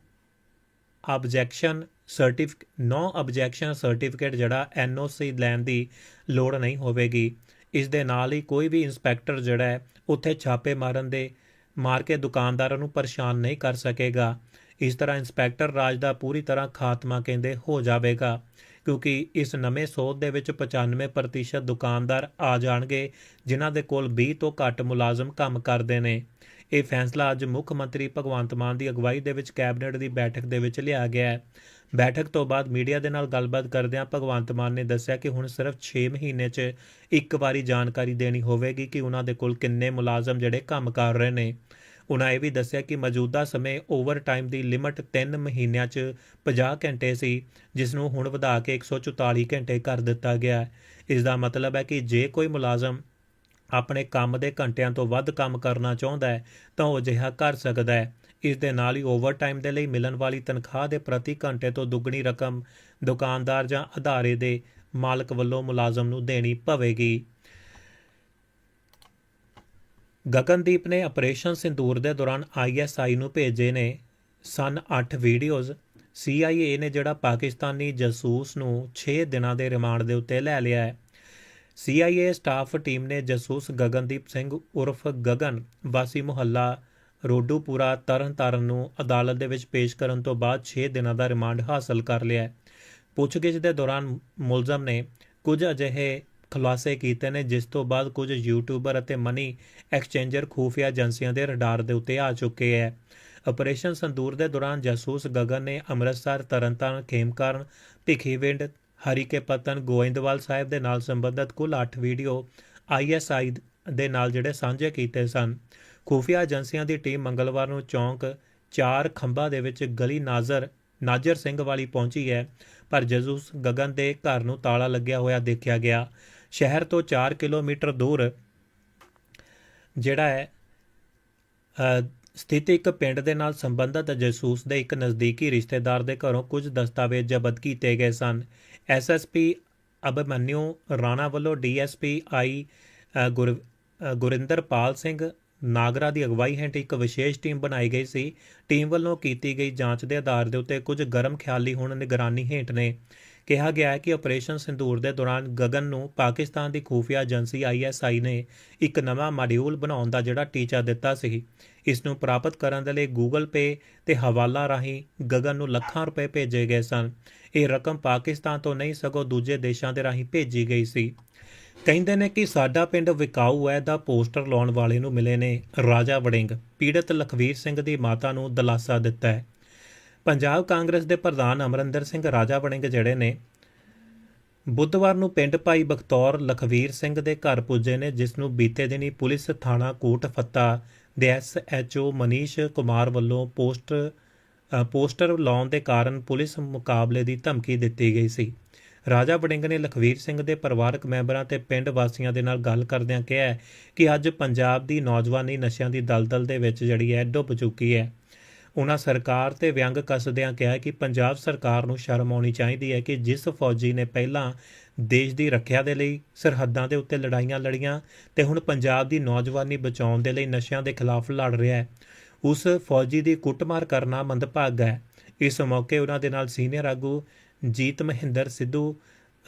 objection certificate no objection certificate ਜਿਹੜਾ ਐਨਓਸੀ ਲੈਣ ਦੀ ਲੋੜ ਨਹੀਂ ਹੋਵੇਗੀ। ਇਸ ਦੇ ਨਾਲ ਹੀ ਕੋਈ ਵੀ ਇੰਸਪੈਕਟਰ ਜਿਹੜਾ ਹੈ, ਉੱਥੇ ਛਾਪੇ ਮਾਰਨ ਦੇ, ਮਾਰ ਕੇ ਦੁਕਾਨਦਾਰਾਂ ਨੂੰ ਪਰੇਸ਼ਾਨ ਨਹੀਂ ਕਰ ਸਕੇਗਾ। ਇਸ ਤਰ੍ਹਾਂ ਇੰਸਪੈਕਟਰ ਰਾਜ ਦਾ ਪੂਰੀ ਤਰ੍ਹਾਂ ਖਾਤਮਾ ਕਹਿੰਦੇ ਹੋ ਜਾਵੇਗਾ, ਕਿਉਂਕਿ ਇਸ ਨਵੇਂ ਸੋਧ ਦੇ ਵਿੱਚ 95% ਦੁਕਾਨਦਾਰ ਆ ਜਾਣਗੇ, ਜਿਨ੍ਹਾਂ ਦੇ ਕੋਲ 20 ਤੋਂ ਘੱਟ ਮੁਲਾਜ਼ਮ ਕੰਮ ਕਰਦੇ ਨੇ। ਇਹ ਫੈਸਲਾ ਅੱਜ ਮੁੱਖ ਮੰਤਰੀ ਭਗਵੰਤ ਮਾਨ ਦੀ ਅਗਵਾਈ ਦੇ ਵਿੱਚ ਕੈਬਨਿਟ ਦੀ ਬੈਠਕ ਦੇ ਵਿੱਚ ਲਿਆ ਗਿਆ ਹੈ। ਬੈਠਕ ਤੋਂ ਬਾਅਦ ਮੀਡੀਆ ਦੇ ਨਾਲ ਗੱਲਬਾਤ ਕਰਦਿਆਂ ਭਗਵੰਤ ਮਾਨ ਨੇ ਦੱਸਿਆ ਕਿ ਹੁਣ ਸਿਰਫ 6 ਮਹੀਨੇ 'ਚ ਇੱਕ ਵਾਰੀ ਜਾਣਕਾਰੀ ਦੇਣੀ ਹੋਵੇਗੀ ਕਿ ਉਹਨਾਂ ਦੇ ਕੋਲ ਕਿੰਨੇ ਮੁਲਾਜ਼ਮ ਜਿਹੜੇ ਕੰਮ ਕਰ ਰਹੇ ਨੇ। ਉਹਨਾਂ ਇਹ ਵੀ ਦੱਸਿਆ ਕਿ ਮੌਜੂਦਾ ਸਮੇਂ ਓਵਰਟਾਈਮ ਦੀ ਲਿਮਟ 3 ਮਹੀਨਿਆਂ 'ਚ 50 ਘੰਟੇ ਸੀ, ਜਿਸ ਨੂੰ ਹੁਣ ਵਧਾ ਕੇ 144 ਘੰਟੇ ਕਰ ਦਿੱਤਾ ਗਿਆ ਹੈ। ਇਸ ਦਾ ਮਤਲਬ ਹੈ ਕਿ ਜੇ ਕੋਈ ਮੁਲਾਜ਼ਮ ਆਪਣੇ ਕੰਮ ਦੇ ਘੰਟਿਆਂ ਤੋਂ ਵੱਧ ਕੰਮ ਕਰਨਾ ਚਾਹੁੰਦਾ ਹੈ, ਤਾਂ ਉਹ ਅਜਿਹਾ ਕਰ ਸਕਦਾ ਹੈ। ਇਸ ਦੇ ਨਾਲ ਹੀ ਓਵਰਟਾਈਮ ਦੇ ਲਈ ਮਿਲਣ ਵਾਲੀ ਤਨਖਾਹ ਦੇ ਪ੍ਰਤੀ ਘੰਟੇ ਤੋਂ ਦੁੱਗਣੀ ਰਕਮ ਦੁਕਾਨਦਾਰ ਜਾਂ ਅਦਾਰੇ ਦੇ ਮਾਲਕ ਵੱਲੋਂ ਮੁਲਾਜ਼ਮ ਨੂੰ ਦੇਣੀ ਪਵੇਗੀ। ਗਗਨਦੀਪ ਨੇ ਆਪਰੇਸ਼ਨ ਸਿੰਦੂਰ ਦੇ ਦੌਰਾਨ ਆਈਐਸਆਈ ਨੂੰ ਭੇਜੇ ਨੇ ਸਨ 8 ਵੀਡੀਓਜ਼। CIA ਨੇ ਜਿਹੜਾ ਪਾਕਿਸਤਾਨੀ ਜਾਸੂਸ ਨੂੰ 6 ਦਿਨਾਂ ਦੇ ਰਿਮਾਂਡ ਦੇ ਉੱਤੇ ਲੈ ਲਿਆ ਹੈ। CIA ਸਟਾਫ ਟੀਮ ਨੇ ਜਾਸੂਸ ਗਗਨਦੀਪ ਸਿੰਘ ਉਰਫ ਗਗਨ, ਵਾਸੀ ਮੁਹੱਲਾ ਰੋਡੂਪੁਰਾ, ਤਰਨਤਾਰਨ ਨੂੰ ਅਦਾਲਤ ਦੇ ਵਿੱਚ ਪੇਸ਼ ਕਰਨ ਤੋਂ ਬਾਅਦ 6 ਦਿਨਾਂ ਦਾ ਰਿਮਾਂਡ ਹਾਸਲ ਕਰ ਲਿਆ ਹੈ। ਪੁੱਛਗਿੱਛ ਦੇ ਦੌਰਾਨ ਮੁਲਜ਼ਮ ਨੇ ਕੁਝ ਅਜਿਹੇ ਖੁਲਾਸੇ ਕੀਤੇ ਨੇ, ਜਿਸ ਤੋਂ ਬਾਅਦ ਕੁਝ ਯੂਟਿਊਬਰ ਅਤੇ ਮਨੀ ਐਕਸਚੇਂਜਰ ਖੂਫੀਆ ਏਜੰਸੀਆਂ ਦੇ ਰਡਾਰ ਦੇ ਉੱਤੇ ਆ ਚੁੱਕੇ ਹੈ ਆਪਰੇਸ਼ਨ ਸੰਦੂਰ ਦੇ ਦੌਰਾਨ ਜਾਸੂਸ ਗਗਨ ਨੇ ਅੰਮ੍ਰਿਤਸਰ, ਤਰਨਤਾਰਨ, ਖੇਮਕਰਨ, ਭਿੱਖੀਵਿੰਡ ਹਰੀਕੇ ਪਤਨ ਗੋਇੰਦਵਾਲ ਸਾਹਿਬ ਦੇ ਨਾਲ ਸੰਬੰਧਿਤ ਕੁੱਲ 8 ਵੀਡੀਓ ਆਈਐਸਆਈ ਦੇ ਨਾਲ ਜਿਹੜੇ ਸਾਂਝੇ ਕੀਤੇ ਸਨ। ਖੂਫੀਆ ਏਜੰਸੀਆਂ ਦੀ ਟੀਮ ਮੰਗਲਵਾਰ ਨੂੰ ਚੌਂਕ ਚਾਰ ਖੰਭਾ ਦੇ ਵਿੱਚ ਗਲੀ ਨਾਜ਼ਰ, ਨਾਜਰ ਸਿੰਘ ਵਾਲੀ ਪਹੁੰਚੀ ਹੈ ਪਰ ਜਸੂਸ ਗਗਨ ਦੇ ਘਰ ਨੂੰ ਤਾਲਾ ਲੱਗਿਆ ਹੋਇਆ ਦੇਖਿਆ ਗਿਆ। ਸ਼ਹਿਰ ਤੋਂ 4 ਕਿਲੋਮੀਟਰ ਦੂਰ, ਜਿਹੜਾ ਹੈ ਸਥਿਤ ਇੱਕ ਪਿੰਡ ਦੇ ਨਾਲ ਸੰਬੰਧਿਤ ਜਾਸੂਸ ਦੇ ਇੱਕ ਨਜ਼ਦੀਕੀ ਰਿਸ਼ਤੇਦਾਰ ਦੇ ਘਰੋਂ ਕੁਝ ਦਸਤਾਵੇਜ਼ ਜ਼ਬਤ ਕੀਤੇ ਗਏ ਸਨ। ਐਸਐਸਪੀ ਅਭਿਮਨਿਊ ਰਾਣਾ ਵੱਲੋਂ ਡੀਐਸਪੀ ਆਈ ਗੁਰ ਗੁਰਿੰਦਰਪਾਲ ਸਿੰਘ ਨਾਗਰਾ ਦੀ ਅਗਵਾਈ ਹੇਠ ਇੱਕ ਵਿਸ਼ੇਸ਼ ਟੀਮ ਬਣਾਈ ਗਈ ਸੀ। ਟੀਮ ਵੱਲੋਂ ਕੀਤੀ ਗਈ ਜਾਂਚ ਦੇ ਆਧਾਰ ਦੇ ਉੱਤੇ ਕੁਝ ਗਰਮ ਖਿਆਲੀ ਹੁਣ ਨਿਗਰਾਨੀ ਹੇਠ ਨੇ। ਕਿਹਾ ਗਿਆ ਹੈ ਕਿ ਆਪਰੇਸ਼ਨ ਸਿੰਦੂਰ ਦੇ ਦੌਰਾਨ ਗਗਨ ਨੂੰ ਪਾਕਿਸਤਾਨ ਦੀ ਖੂਫੀਆ ਏਜੰਸੀ ਆਈਐਸਆਈ ਨੇ ਇੱਕ ਨਵਾਂ ਮਾਡਿਊਲ ਬਣਾਉਣ ਦਾ ਜਿਹੜਾ ਟੀਚਾ ਦਿੱਤਾ ਸੀ। ਇਸ ਨੂੰ ਪ੍ਰਾਪਤ ਕਰਨ ਦੇ ਲਈ ਗੂਗਲ ਪੇ ਤੇ ਹਵਾਲਾ ਰਾਹੀਂ ਗਗਨ ਨੂੰ ਲੱਖਾਂ ਰੁਪਏ ਭੇਜੇ ਗਏ ਸਨ। ਇਹ ਰਕਮ ਪਾਕਿਸਤਾਨ ਤੋਂ ਨਹੀਂ ਸਗੋਂ ਦੂਜੇ ਦੇਸ਼ਾਂ ਦੇ ਰਾਹੀਂ ਭੇਜੀ ਗਈ ਸੀ। ਕਹਿੰਦੇ ਨੇ ਕਿ ਸਾਡਾ ਪਿੰਡ ਵਿਕਾਊ ਹੈ ਦਾ ਪੋਸਟਰ ਲਾਉਣ ਵਾਲੇ ਨੂੰ ਮਿਲੇ ਨੇ ਰਾਜਾ ਵੜਿੰਗ। ਪੀੜਤ ਲਖਵੀਰ ਸਿੰਘ ਦੀ ਮਾਤਾ ਨੂੰ ਦਲਾਸਾ ਦਿੱਤਾ ਹੈ। ਪੰਜਾਬ ਕਾਂਗਰਸ ਦੇ ਪ੍ਰਧਾਨ ਅਮਰਿੰਦਰ ਸਿੰਘ ਰਾਜਾ ਵੜਿੰਗ ਜਿਹੜੇ ਨੇ, ਬੁੱਧਵਾਰ ਨੂੰ ਪਿੰਡ ਭਾਈ ਬਖਤੌਰ ਲਖਵੀਰ ਸਿੰਘ ਦੇ ਘਰ ਪੁੱਜੇ ਨੇ, ਜਿਸ ਨੂੰ ਬੀਤੇ ਦਿਨੀ ਪੁਲਿਸ ਥਾਣਾ ਕੋਟ ਫੱਤਾ ਦੇ ਐਸਐਚਓ ਮਨੀਸ਼ ਕੁਮਾਰ ਵੱਲੋਂ ਪੋਸਟਰ ਪੋਸਟਰ ਲਾਉਣ ਦੇ ਕਾਰਨ ਪੁਲਿਸ ਮੁਕਾਬਲੇ ਦੀ ਧਮਕੀ ਦਿੱਤੀ ਗਈ ਸੀ। ਰਾਜਾ ਵੜਿੰਗ ਨੇ ਲਖਵੀਰ ਸਿੰਘ ਦੇ ਪਰਿਵਾਰਕ ਮੈਂਬਰਾਂ ਤੇ ਪਿੰਡ ਵਾਸੀਆਂ ਦੇ ਨਾਲ ਗੱਲ ਕਰਦਿਆਂ ਕਿਹਾ ਕਿ ਅੱਜ ਪੰਜਾਬ ਦੀ ਨੌਜਵਾਨੀ ਨਸ਼ਿਆਂ ਦੀ ਦਲਦਲ ਦੇ ਵਿੱਚ ਜਿਹੜੀ ਹੈ, ਡੁੱਬ ਚੁੱਕੀ ਹੈ। ਉਹਨਾਂ ਸਰਕਾਰ ਤੇ ਵਿਅੰਗ ਕੱਸਦਿਆਂ ਕਿਹਾ ਕਿ ਪੰਜਾਬ ਸਰਕਾਰ ਨੂੰ ਸ਼ਰਮ ਆਉਣੀ ਚਾਹੀਦੀ ਹੈ ਕਿ ਜਿਸ ਫੌਜੀ ਨੇ ਪਹਿਲਾਂ ਦੇਸ਼ ਦੀ ਰੱਖਿਆ ਦੇ ਲਈ ਸਰਹੱਦਾਂ ਦੇ ਉੱਤੇ ਲੜਾਈਆਂ ਲੜੀਆਂ ਤੇ ਹੁਣ ਪੰਜਾਬ ਦੀ ਨੌਜਵਾਨੀ ਬਚਾਉਣ ਦੇ ਲਈ ਨਸ਼ਿਆਂ ਦੇ ਖਿਲਾਫ ਲੜ ਰਿਹਾ ਹੈ, ਉਸ ਫੌਜੀ ਦੀ ਕੁੱਟਮਾਰ ਕਰਨਾ ਮੰਦਭਾਗਾ ਹੈ। ਇਸ ਮੌਕੇ ਉਹਨਾਂ ਦੇ ਨਾਲ ਸੀਨੀਅਰ ਆਗੂ ਜੀਤ ਮਹਿੰਦਰ ਸਿੱਧੂ,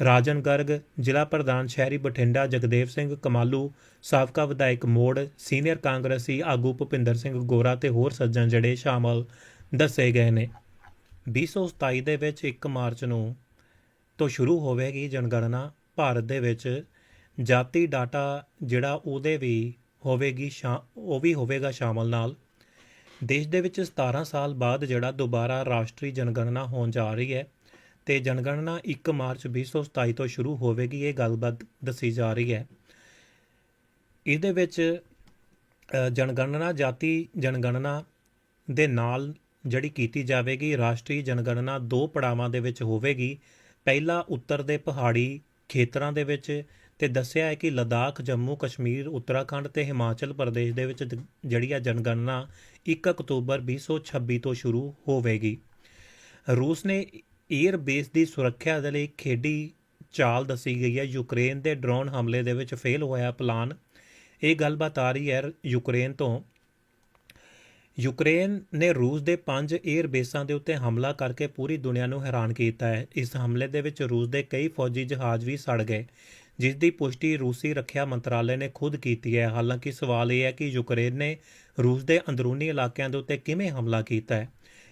ਰਾਜਨ ਗਰਗ, ਜ਼ਿਲ੍ਹਾ ਪ੍ਰਧਾਨ ਸ਼ਹਿਰੀ ਬਠਿੰਡਾ ਜਗਦੇਵ ਸਿੰਘ ਕਮਾਲੂ ਸਾਬਕਾ ਵਿਧਾਇਕ ਮੋੜ, ਸੀਨੀਅਰ ਕਾਂਗਰਸੀ ਆਗੂ ਭੁਪਿੰਦਰ ਸਿੰਘ ਗੋਰਾ ਤੇ ਹੋਰ ਸੱਜਣ ਜਿਹੜੇ ਸ਼ਾਮਲ ਦੱਸੇ ਗਏ ਨੇ। 2027 ਦੇ ਵਿੱਚ 1 ਮਾਰਚ ਨੂੰ ਤੋਂ ਸ਼ੁਰੂ ਹੋਵੇਗੀ ਜਨਗਣਨਾ। ਭਾਰਤ ਦੇ ਵਿੱਚ ਜਾਤੀ ਡਾਟਾ ਜਿਹੜਾ ਉਹਦੇ ਵੀ ਹੋਵੇਗੀ ਸ਼ਾ- ਉਹ ਵੀ ਹੋਵੇਗਾ ਸ਼ਾਮਲ ਨਾਲ। ਦੇਸ਼ ਦੇ ਵਿੱਚ 17 ਸਾਲ ਬਾਅਦ ਜਿਹੜਾ ਦੁਬਾਰਾ ਰਾਸ਼ਟਰੀ ਜਨਗਣਨਾ ਹੋਣ ਜਾ ਰਹੀ ਹੈ ਤੇ ਜਨਗਣਨਾ 1 ਮਾਰਚ 2027 ਤੋਂ ਸ਼ੁਰੂ ਹੋਵੇਗੀ, ਇਹ ਗੱਲਬਾਤ ਦੱਸੀ ਜਾ ਰਹੀ ਹੈ। ਇਹਦੇ ਵਿੱਚ ਜਨਗਣਨਾ, ਜਾਤੀ ਜਨਗਣਨਾ ਦੇ ਨਾਲ ਜਿਹੜੀ ਕੀਤੀ ਜਾਵੇਗੀ, ਰਾਸ਼ਟਰੀ ਜਨਗਣਨਾ ਦੋ ਪੜਾਵਾਂ ਦੇ ਵਿੱਚ ਹੋਵੇਗੀ। ਪਹਿਲਾ ਉੱਤਰ ਦੇ ਪਹਾੜੀ ਖੇਤਰਾਂ ਦੇ ਵਿੱਚ ਤੇ ਦੱਸਿਆ ਹੈ ਕਿ ਲਦਾਖ, ਜੰਮੂ, ਕਸ਼ਮੀਰ, ਉੱਤਰਾਖੰਡ ਤੇ ਹਿਮਾਚਲ ਪ੍ਰਦੇਸ਼ ਦੇ ਵਿੱਚ ਜ- ਜਿਹੜੀ ਆ ਜਨਗਣਨਾ 1 ਅਕਤੂਬਰ 2026 ਤੋਂ ਸ਼ੁਰੂ ਹੋਵੇਗੀ। ਰੂਸ ਨੇ 에ਅਰ ਬੇਸ ਦੀ ਸੁਰੱਖਿਆ ਦੇ ਲਈ ਖੇਡੀ ਚਾਲ ਦੱਸੀ ਗਈ ਹੈ। ਯੂਕਰੇਨ ਦੇ ਡਰੋਨ ਹਮਲੇ ਦੇ ਵਿੱਚ ਫੇਲ ਹੋਇਆ ਪਲਾਨ ਇਹ ਗੱਲਬਾਤ ਆ ਰਹੀ ਹੈ ਯੂਕਰੇਨ ਤੋਂ। ਯੂਕਰੇਨ ਨੇ ਰੂਸ ਦੇ ਪੰਜ 에ਅਰ ਬੇਸਾਂ ਦੇ ਉੱਤੇ ਹਮਲਾ ਕਰਕੇ ਪੂਰੀ ਦੁਨੀਆ ਨੂੰ ਹੈਰਾਨ ਕੀਤਾ ਹੈ। ਇਸ ਹਮਲੇ ਦੇ ਵਿੱਚ ਰੂਸ ਦੇ ਕਈ ਫੌਜੀ ਜਹਾਜ਼ ਵੀ ਸੜ ਗਏ, ਜਿਸ ਦੀ ਪੁਸ਼ਟੀ ਰੂਸੀ ਰੱਖਿਆ ਮੰਤਰਾਲੇ ਨੇ ਖੁਦ ਕੀਤੀ ਹੈ। ਹਾਲਾਂਕਿ ਸਵਾਲ ਇਹ ਹੈ ਕਿ ਯੂਕਰੇਨ ਨੇ ਰੂਸ ਦੇ ਅੰਦਰੂਨੀ ਇਲਾਕਿਆਂ ਦੇ ਉੱਤੇ ਕਿਵੇਂ ਹਮਲਾ ਕੀਤਾ ਹੈ?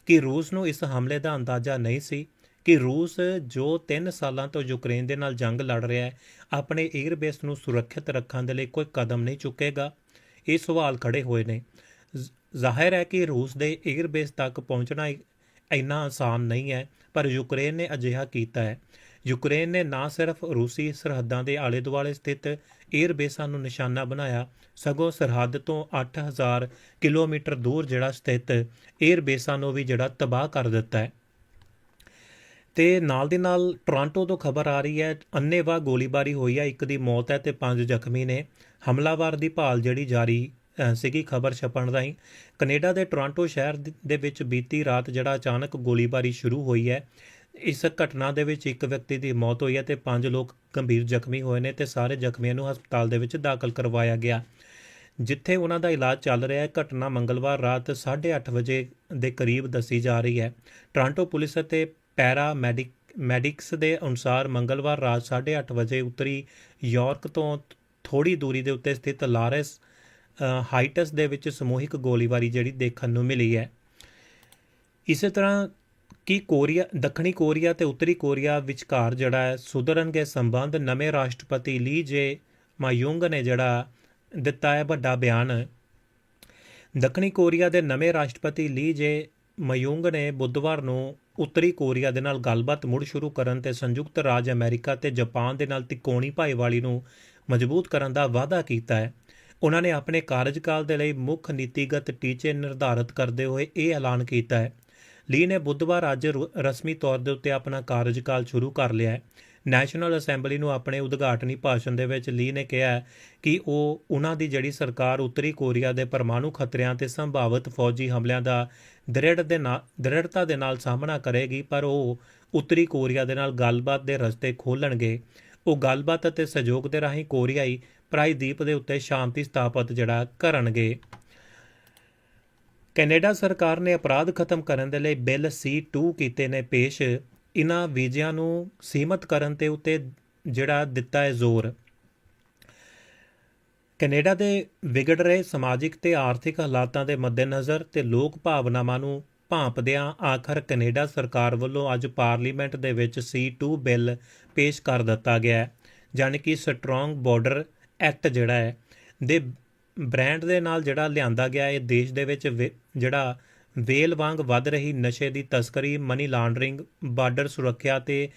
ਕਿ ਰੂਸ ਨੂੰ ਇਸ ਹਮਲੇ ਦਾ ਅੰਦਾਜ਼ਾ ਨਹੀਂ ਸੀ? ਕਿ ਰੂਸ ਜੋ 3 ਸਾਲਾਂ ਤੋਂ ਯੂਕਰੇਨ ਦੇ ਨਾਲ ਜੰਗ ਲੜ ਰਿਹਾ ਹੈ, ਆਪਣੇ 에ਅਰ ਨੂੰ ਸੁਰੱਖਿਅਤ ਰੱਖਣ ਦੇ ਲਈ ਕੋਈ ਕਦਮ ਨਹੀਂ ਚੁੱਕੇਗਾ। ਇਹ ਸਵਾਲ ਖੜੇ ਹੋਏ ਨੇ। ਜ਼ਾਹਿਰ ਹੈ ਕਿ ਰੂਸ ਦੇ 에ਅਰ ਤੱਕ ਪਹੁੰਚਣਾ ਇੰਨਾ ਆਸਾਨ ਨਹੀਂ ਹੈ, ਪਰ ਯੂਕਰੇਨ ਨੇ ਅਜਿਹਾ ਕੀਤਾ ਹੈ। ਯੂਕਰੇਨ ਨੇ ਨਾ ਸਿਰਫ ਰੂਸੀ ਸਰਹੱਦਾਂ ਦੇ ਆਲੇ-ਦੁਆਲੇ ਸਥਿਤ 에ਅਰ ਨੂੰ ਨਿਸ਼ਾਨਾ ਬਣਾਇਆ, ਸਗੋਂ ਸਰਹੱਦ ਤੋਂ 8000 ਕਿਲੋਮੀਟਰ ਦੂਰ ਜਿਹੜਾ ਸਥਿਤ 에ਅਰ ਨੂੰ ਵੀ ਜਿਹੜਾ ਤਬਾਹ ਕਰ ਦਿੱਤਾ ਹੈ। ਤੇ ਨਾਲ ਦੀ ਨਾਲ ਟੋਰਾਂਟੋ ਤੋਂ ਖਬਰ ਆ ਰਹੀ ਹੈ ਅੰਨੇਵਾਹ ਗੋਲੀਬਾਰੀ ਹੋਈ ਹੈ ਇੱਕ ਦੀ ਮੌਤ ਹੈ ਤੇ ਪੰਜ ਜ਼ਖਮੀ ਨੇ। ਹਮਲਾਵਰ ਦੀ ਭਾਲ ਜਿਹੜੀ ਜਾਰੀ ਸੀਗੀ ਖਬਰ ਛਪਣ ਰਾਹੀਂ। ਕੈਨੇਡਾ ਦੇ ਟੋਰਾਂਟੋ ਸ਼ਹਿਰ ਦੇ ਵਿੱਚ ਬੀਤੀ ਰਾਤ ਜਿਹੜਾ ਅਚਾਨਕ ਗੋਲੀਬਾਰੀ ਸ਼ੁਰੂ ਹੋਈ ਹੈ, ਇਸ ਘਟਨਾ ਦੇ ਵਿੱਚ ਇੱਕ ਵਿਅਕਤੀ ਦੀ ਮੌਤ ਹੋਈ ਹੈ ਤੇ ਪੰਜ ਲੋਕ ਗੰਭੀਰ ਜ਼ਖਮੀ ਹੋਏ ਨੇ ਤੇ ਸਾਰੇ ਜ਼ਖਮੀਆਂ ਨੂੰ ਹਸਪਤਾਲ ਦੇ ਵਿੱਚ ਦਾਖਲ ਕਰਵਾਇਆ ਗਿਆ। ਜਿੱਥੇ ਉਹਨਾਂ ਦਾ ਇਲਾਜ ਚੱਲ ਰਿਹਾ ਹੈ, ਘਟਨਾ ਮੰਗਲਵਾਰ ਰਾਤ 8:30 ਵਜੇ ਦੇ ਕਰੀਬ ਦੱਸੀ ਜਾ ਰਹੀ ਹੈ। ਟੋਰਾਂਟੋ ਪੁਲਿਸ ਅਤੇ ਪੈਰਾ ਮੈਡਿਕ ਮੈਡਿਕਸ ਦੇ ਅਨੁਸਾਰ ਮੰਗਲਵਾਰ ਰਾਤ 8:30 ਵਜੇ ਉੱਤਰੀ ਯਾਰਕ ਤੋਂ ਥੋੜੀ ਦੂਰੀ ਦੇ ਉੱਤੇ ਸਥਿਤ ਲਾਰੈਸ ਹਾਈਟਸ ਦੇ ਵਿੱਚ ਸਮੂਹਿਕ ਗੋਲੀਬਾਰੀ ਜਿਹੜੀ ਦੇਖਣ ਨੂੰ ਮਿਲੀ ਹੈ। ਇਸੇ ਤਰ੍ਹਾਂ ਕਿ ਕੋਰੀਆ, ਦੱਖਣੀ ਕੋਰੀਆ ਤੇ ਉੱਤਰੀ ਕੋਰੀਆ ਵਿਚਕਾਰ ਜਿਹੜਾ ਹੈ ਸੁਧਰਨਗੇ ਸੰਬੰਧ, ਨਵੇਂ ਰਾਸ਼ਟਰਪਤੀ ਲੀ ਜੇ ਮਾਯੂੰਗ ਨੇ ਜਿਹੜਾ ਦਿੱਤਾ ਹੈ ਵੱਡਾ ਬਿਆਨ। ਦੱਖਣੀ ਕੋਰੀਆ ਦੇ ਨਵੇਂ ਰਾਸ਼ਟਰਪਤੀ ਲੀ ਜੇ ਮਯੂੰਗ ਨੇ ਬੁੱਧਵਾਰ ਨੂੰ ਉੱਤਰੀ ਕੋਰੀਆ ਦੇ ਨਾਲ ਗੱਲਬਾਤ ਮੁੜ ਸ਼ੁਰੂ ਕਰਨ ਤੇ ਸੰਯੁਕਤ ਰਾਜ ਅਮਰੀਕਾ ਤੇ ਜਾਪਾਨ ਦੇ ਨਾਲ ਤਿਕੋਣੀ ਭਾਈਵਾਲੀ ਨੂੰ ਮਜ਼ਬੂਤ ਕਰਨ ਦਾ ਵਾਅਦਾ ਕੀਤਾ ਹੈ। ਉਹਨਾਂ ਨੇ ਆਪਣੇ ਕਾਰਜਕਾਲ ਦੇ ਲਈ ਮੁੱਖ ਨੀਤੀਗਤ ਟੀਚੇ ਨਿਰਧਾਰਤ ਕਰਦੇ ਹੋਏ ਇਹ ਐਲਾਨ ਕੀਤਾ ਹੈ। ਲੀ ਨੇ ਬੁੱਧਵਾਰ ਅੱਜ ਰੂ- ਰਸਮੀ ਤੌਰ ਦੇ ਉੱਤੇ ਆਪਣਾ ਕਾਰਜਕਾਲ ਸ਼ੁਰੂ ਕਰ ਲਿਆ ਹੈ। ਨੈਸ਼ਨਲ ਅਸੈਂਬਲੀ ਨੂੰ ਆਪਣੇ ਉਦਘਾਟਨੀ ਭਾਸ਼ਣ ਦੇ ਵਿੱਚ ਲੀ ਨੇ ਕਿਹਾ ਕਿ ਉਹ ਉਹਨਾਂ ਦੀ ਜਿਹੜੀ ਸਰਕਾਰ ਉੱਤਰੀ ਕੋਰੀਆ ਦੇ ਪਰਮਾਣੂ ਖਤਰਿਆਂ ਤੇ ਸੰਭਾਵਿਤ ਫੌਜੀ ਹਮਲਿਆਂ ਦਾ ਦ੍ਰਿੜ ਦੇ ਨਾਲ ਦ੍ਰਿੜਤਾ ਦੇ ਨਾਲ ਸਾਹਮਣਾ ਕਰੇਗੀ, ਪਰ ਉਹ ਉੱਤਰੀ ਕੋਰੀਆ ਦੇ ਨਾਲ ਗੱਲਬਾਤ ਦੇ ਰਸਤੇ ਖੋਲਣਗੇ। ਉਹ ਗੱਲਬਾਤ ਅਤੇ ਸਹਿਯੋਗ ਦੇ ਰਾਹੀਂ ਕੋਰੀਆਈ ਪ੍ਰਾਇਦੀਪ ਦੇ ਉੱਤੇ ਸ਼ਾਂਤੀ ਸਥਾਪਿਤ ਜਿਹੜਾ ਕਰਨਗੇ। ਕੈਨੇਡਾ ਸਰਕਾਰ ਨੇ ਅਪਰਾਧ ਖਤਮ ਕਰਨ ਦੇ ਲਈ ਬਿੱਲ C2 ਕੀਤੇ ਨੇ ਪੇਸ਼। ਇਹਨਾਂ ਵੀਜ਼ਿਆਂ ਨੂੰ ਸੀਮਤ ਕਰਨ ਤੇ ਉੱਤੇ ਜਿਹੜਾ ਦਿੱਤਾ ਹੈ ਜ਼ੋਰ। ਕੈਨੇਡਾ ਦੇ ਵਿਗੜ ਰਹੇ ਸਮਾਜਿਕ ਤੇ ਆਰਥਿਕ ਹਾਲਾਤਾਂ ਦੇ ਮੱਦੇਨਜ਼ਰ ਤੇ ਲੋਕ ਭਾਵਨਾਵਾਂ ਨੂੰ ਭਾਂਪਦਿਆਂ ਆਖਰ ਕੈਨੇਡਾ ਸਰਕਾਰ ਵੱਲੋਂ ਅੱਜ ਪਾਰਲੀਮੈਂਟ ਦੇ ਵਿੱਚ C2 ਬਿੱਲ ਪੇਸ਼ ਕਰ ਦਿੱਤਾ ਗਿਆ ਹੈ ਯਾਨੀ ਕਿ ਸਟਰੋਂਗ ਬਾਰਡਰ ਐਕਟ ਜਿਹੜਾ ਹੈ, ਦੇ ਬ੍ਰਾਂਡ ਦੇ ਨਾਲ ਜਿਹੜਾ ਲਿਆਂਦਾ ਗਿਆ ਇਹ ਦੇਸ਼ ਦੇ ਵਿੱਚ ਵੇ- ਜਿਹੜਾ ਵੇਲ ਵਾਂਗ ਵੱਧ ਰਹੀ ਨਸ਼ੇ ਦੀ ਤਸਕਰੀ, ਮਨੀ ਲਾਂਡਰਿੰਗ, ਬਾਰਡਰ ਸੁਰੱਖਿਆ ਤੇ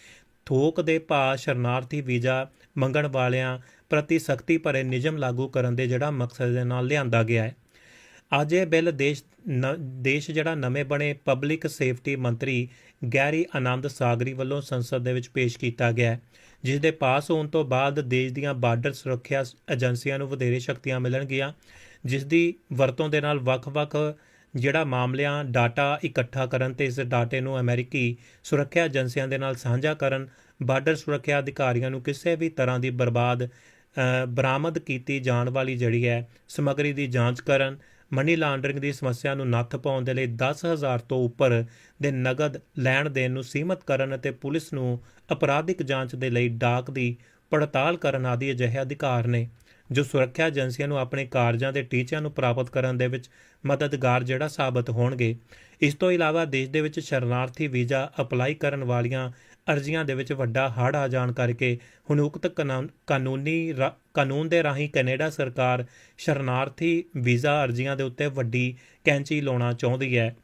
ਥੋਕ ਦੇ ਭਾਅ ਸ਼ਰਨਾਰਥੀ ਵੀਜ਼ਾ ਮੰਗਣ ਵਾਲਿਆਂ ਪ੍ਰਤੀ ਸਖਤੀ ਭਰੇ ਨਿਯਮ ਲਾਗੂ ਕਰਨ ਦੇ ਜਿਹੜਾ ਮਕਸਦ ਦੇ ਨਾਲ ਲਿਆਂਦਾ ਗਿਆ ਹੈ। ਅੱਜ ਇਹ ਬਿੱਲ ਦੇਸ਼ ਨ- ਦੇਸ਼ ਜਿਹੜਾ ਨਵੇਂ ਬਣੇ ਪਬਲਿਕ ਸੇਫਟੀ ਮੰਤਰੀ ਗੈਰੀ ਆਨੰਦ ਸਾਗਰੀ ਵੱਲੋਂ ਸੰਸਦ ਦੇ ਵਿੱਚ ਪੇਸ਼ ਕੀਤਾ ਗਿਆ ਜਿਸ ਦੇ ਪਾਸ ਹੋਣ ਤੋਂ ਬਾਅਦ ਦੇਸ਼ ਦੀਆਂ ਬਾਰਡਰ ਸੁਰੱਖਿਆ ਏਜੰਸੀਆਂ ਨੂੰ ਵਧੇਰੇ ਸ਼ਕਤੀਆਂ ਮਿਲਣਗੀਆਂ, ਜਿਸ ਦੀ ਵਰਤੋਂ ਦੇ ਨਾਲ ਵੱਖ-ਵੱਖ ਜਿਹੜਾ ਮਾਮਲਿਆਂ, ਡਾਟਾ ਇਕੱਠਾ ਕਰਨ ਤੇ ਇਸ ਡਾਟੇ ਨੂੰ ਅਮਰੀਕੀ ਸੁਰੱਖਿਆ ਏਜੰਸੀਆਂ ਦੇ ਨਾਲ ਸਾਂਝਾ ਕਰਨ, ਬਾਰਡਰ ਸੁਰੱਖਿਆ ਅਧਿਕਾਰੀਆਂ ਨੂੰ ਕਿਸੇ ਵੀ ਤਰ੍ਹਾਂ ਦੀ ਬਰਬਾਦ ਬਰਾਮਦ ਕੀਤੀ ਜਾਣ ਵਾਲੀ ਜਿਹੜੀ ਹੈ, ਸਮੱਗਰੀ ਦੀ ਜਾਂਚ ਕਰਨ, ਮਨੀ ਲਾਂਡਰਿੰਗ ਦੀ ਸਮੱਸਿਆ ਨੂੰ ਨੱਥ ਪਾਉਣ ਦੇ ਲਈ 10000 ਤੋਂ ਉੱਪਰ ਦੇ ਨਗਦ ਲੈਣ ਦੇਣ ਨੂੰ ਸੀਮਤ ਕਰਨ ਅਤੇ ਪੁਲਿਸ ਨੂੰ ਅਪਰਾਧਿਕ ਜਾਂਚ ਦੇ ਲਈ ਡਾਕ ਦੀ ਪੜਤਾਲ ਕਰਨ ਆਦਿ ਅਜਿਹੇ ਅਧਿਕਾਰ ਨੇ। ਜੋ ਸੁਰੱਖਿਆ ਏਜੰਸੀਆਂ ਨੂੰ ਆਪਣੇ ਕਾਰਜਾਂ ਦੇ ਟੀਚਿਆਂ ਨੂੰ ਪ੍ਰਾਪਤ ਕਰਨ ਦੇ ਵਿੱਚ ਮਦਦਗਾਰ ਜਿਹੜਾ ਸਾਬਤ ਹੋਣਗੇ। ਇਸ ਤੋਂ ਇਲਾਵਾ ਦੇਸ਼ ਦੇ ਵਿੱਚ ਸ਼ਰਨਾਰਥੀ ਵੀਜ਼ਾ ਅਪਲਾਈ ਕਰਨ ਵਾਲੀਆਂ ਅਰਜ਼ੀਆਂ ਦੇ ਵਿੱਚ ਵੱਡਾ ਹੜ੍ਹ ਆ ਜਾਣ ਕਰਕੇ ਹੁਣ ਉਕਤ ਕਾਨੂੰਨ- ਕਾਨੂੰਨੀ ਰਾ- ਕਾਨੂੰਨ ਦੇ ਰਾਹੀਂ ਕੈਨੇਡਾ ਸਰਕਾਰ ਸ਼ਰਨਾਰਥੀ ਵੀਜ਼ਾ ਅਰਜ਼ੀਆਂ ਦੇ ਉੱਤੇ ਵੱਡੀ ਕੈਂਚੀ ਲਾਉਣਾ ਚਾਹੁੰਦੀ ਹੈ।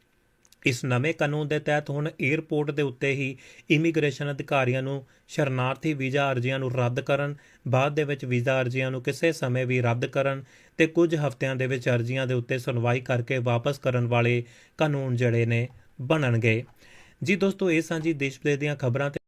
ਇਸ ਨਵੇਂ ਕਾਨੂੰਨ ਦੇ ਤਹਿਤ ਹੁਣ 에ਅਰਪੋਰਟ ਦੇ ਉੱਤੇ ਹੀ ਇਮੀਗ੍ਰੇਸ਼ਨ ਅਧਿਕਾਰੀਆਂ ਨੂੰ ਸ਼ਰਨਾਰਥੀ ਵੀਜ਼ਾ ਅਰਜ਼ੀਆਂ ਨੂੰ ਰੱਦ ਕਰਨ, ਬਾਅਦ ਦੇ ਵਿੱਚ ਵੀਜ਼ਾ ਅਰਜ਼ੀਆਂ ਨੂੰ ਕਿਸੇ ਸਮੇਂ ਵੀ ਰੱਦ ਕਰਨ ਤੇ ਕੁਝ ਹਫ਼ਤਿਆਂ ਦੇ ਵਿੱਚ ਅਰਜ਼ੀਆਂ ਦੇ ਉੱਤੇ ਸੁਣਵਾਈ ਕਰਕੇ ਵਾਪਸ ਕਰਨ ਵਾਲੇ ਕਾਨੂੰਨ ਜਿਹੜੇ ਨੇ ਬਣਨਗੇ। ਜੀ ਦੋਸਤੋ, ਇਹ ਸਾਂਝੀ ਦੇਸ਼ ਵਿਦੇਸ਼ ਦੀਆਂ ਖਬਰਾਂ ਤੇ